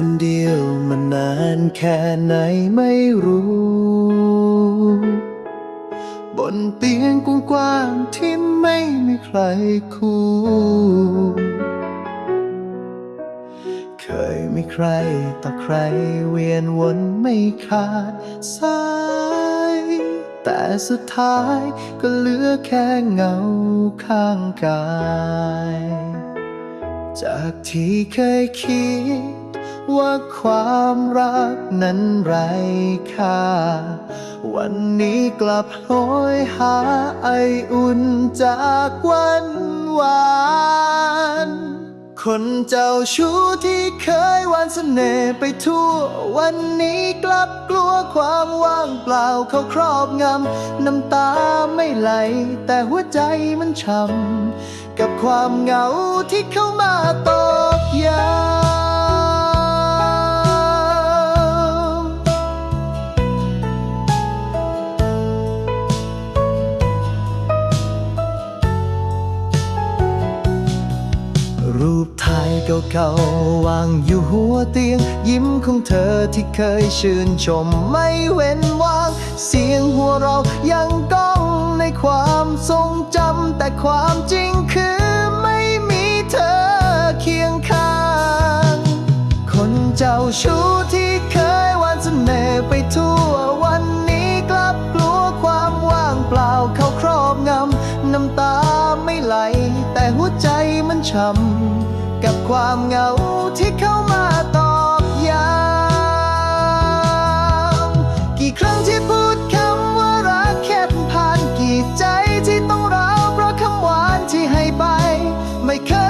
คนเดียวมานานแค่ไหนไม่รู้ บนเตียงกว้างๆที่ไม่มีใครคู่ เคยมีใครต่อใครเวียนวนไม่ขาดสาย แต่สุดท้ายก็เหลือแค่เงาข้างกาย จากที่เคยคิด ว่าความรักนั้นไร้ค่า วันนี้กลับโหยหาไออุ่นจากวันวานคนเจ้าชู้ที่เคยหวานเสน่ห์ไปทั่ว วันนี้กลับกลัวความว่างเปล่าเขาครอบงำ น้ำตาไม่ไหล แต่หัวใจมันช้ำกับความเหงาที่เข้ามาตอกย้ำ รูปถ่ายเก่าๆวางอยู่หัวเตียง ยิ้มของเธอที่เคยชื่นชมไม่เว้นว่าง เสียงหัวเรายังก้องในความทรงจำแต่ความจริงคือไม่มีเธอเคียงข้าง คนเจ้าชู้ที่เคยหวานเสน่ห์ไปทั่ว ช้ำกับความเหงาที่เข้ามาตอกย้ำกี่ครั้งที่พูดคำว่ารักแคบผ่านกี่ใจที่ต้องร้าวเพราะคำหวานที่ให้ไป ไม่เคย